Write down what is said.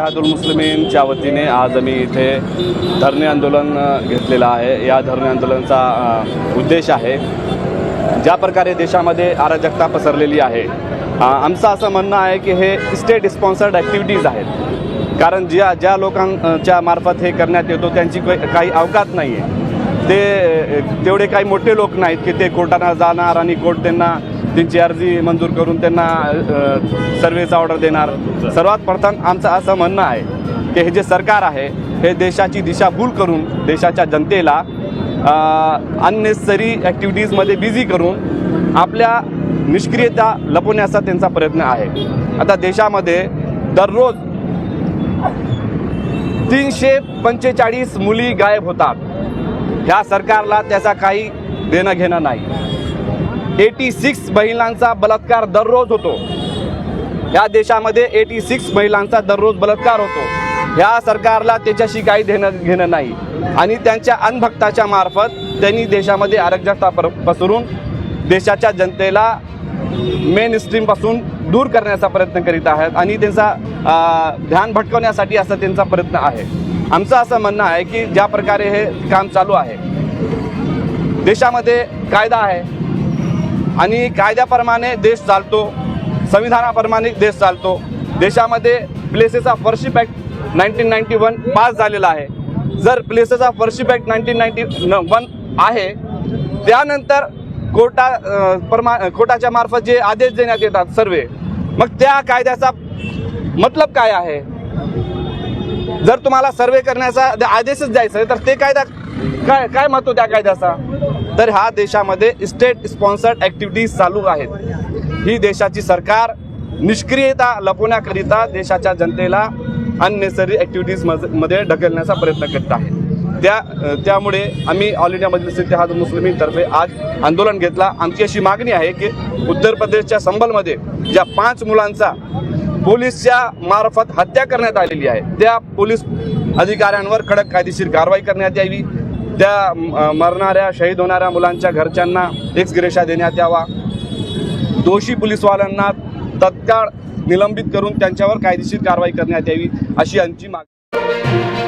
जिहादुल मुस्लिमींच्या वतीने आज आम्ही इथे धरणे आंदोलन घेतलेलं आहे. या धरणे आंदोलनाचा उद्देश आहे. ज्या प्रकारे देशामध्ये अराजकता पसरलेली आहे आमचं असं म्हणणं आहे की हे स्टेट स्पॉन्सर्ड ॲक्टिव्हिटीज आहेत. कारण ज्या ज्या लोकांच्या मार्फत हे करण्यात येतो त्यांची काही काही अवकात नाही आहे ते तेवढे काही मोठे लोक नाहीत की ते कोर्टाला जाणार आणि कोर्ट त्यांना त्यांची अर्जी मंजूर करून त्यांना सर्व्हिस ऑर्डर देणार. सर्वात प्रथम आमचं असं म्हणणं आहे की हे जे सरकार आहे हे देशाची दिशाभूल करून देशाच्या जनतेला अननेसरी ॲक्टिव्हिटीजमध्ये बिझी करून आपल्या निष्क्रियता लपवण्याचा त्यांचा प्रयत्न आहे. आता देशामध्ये दररोज तीनशे पंचेचाळीस मुली गायब होतात. ह्या सरकारला त्याचा काही देणं घेणं नाही. एटी सिक्स महिलांचा बलात्कार दररोज होतो. या देशामध्ये एटी सिक्स महिलांचा दररोज बलात्कार होतो. ह्या सरकारला त्याच्याशी काही देणं घेणं नाही. आणि त्यांच्या अनभक्ताच्या मार्फत त्यांनी देशामध्ये आरक्षणता पसरून देशाच्या जनतेला मेन स्ट्रीमपासून दूर करण्याचा प्रयत्न करीत आहेत आणि त्यांचा ध्यान भटकवण्यासाठी असा त्यांचा प्रयत्न आहे. आमचं असं म्हणणं आहे की ज्या प्रकारे हे काम चालू आहे देशामध्ये कायदा आहे आणि कायद्याप्रमाणे देश चालतो संविधानाप्रमाणे देश चालतो. देशामध्ये places of worship act nineteen ninety one pass झालेला आहे. जर places of worship act nineteen ninety one आहे त्यानंतर कोर्टा परमा कोर्टाच्या मार्फत जे आदेश देण्यात येतात सर्वे मग त्या कायद्याचा मतलब काय आहे? जर तुम्हाला सर्वे करण्याचा आदेशच द्यायचा आहे तर ते कायदा काय काय महत्त्व त्या कायद्याचा? तर ह्या देशामध्ये स्टेट स्पॉन्सर्ड ॲक्टिव्हिटीज चालू आहेत. ही देशाची सरकार निष्क्रियता लपवण्याकरिता देशाच्या जनतेला अननेसरी ॲक्टिव्हिटीजमध्ये ढकलण्याचा प्रयत्न करत आहे. त्या त्यामुळे आम्ही ऑल इंडिया मजलिस इत्तेहाद मुस्लिमीतर्फे आज आंदोलन घेतला. आमची अशी मागणी आहे की उत्तर प्रदेशच्या संबलमध्ये ज्या पाच मुलांचा पोलीसच्या मार्फत हत्या करण्यात आलेली आहे त्या पोलीस अधिकाऱ्यांवर कडक कायदेशीर कारवाई करण्यात यावी. त्या मरणाऱ्या शहीद होणाऱ्या मुलांच्या घरच्यांना एक्स ग्रेशा देण्यात यावा. दोषी पोलीसवाल्यांना तत्काळ निलंबित करून त्यांच्यावर कायदेशीर कारवाई करण्यात यावी अशी आमची मागणी.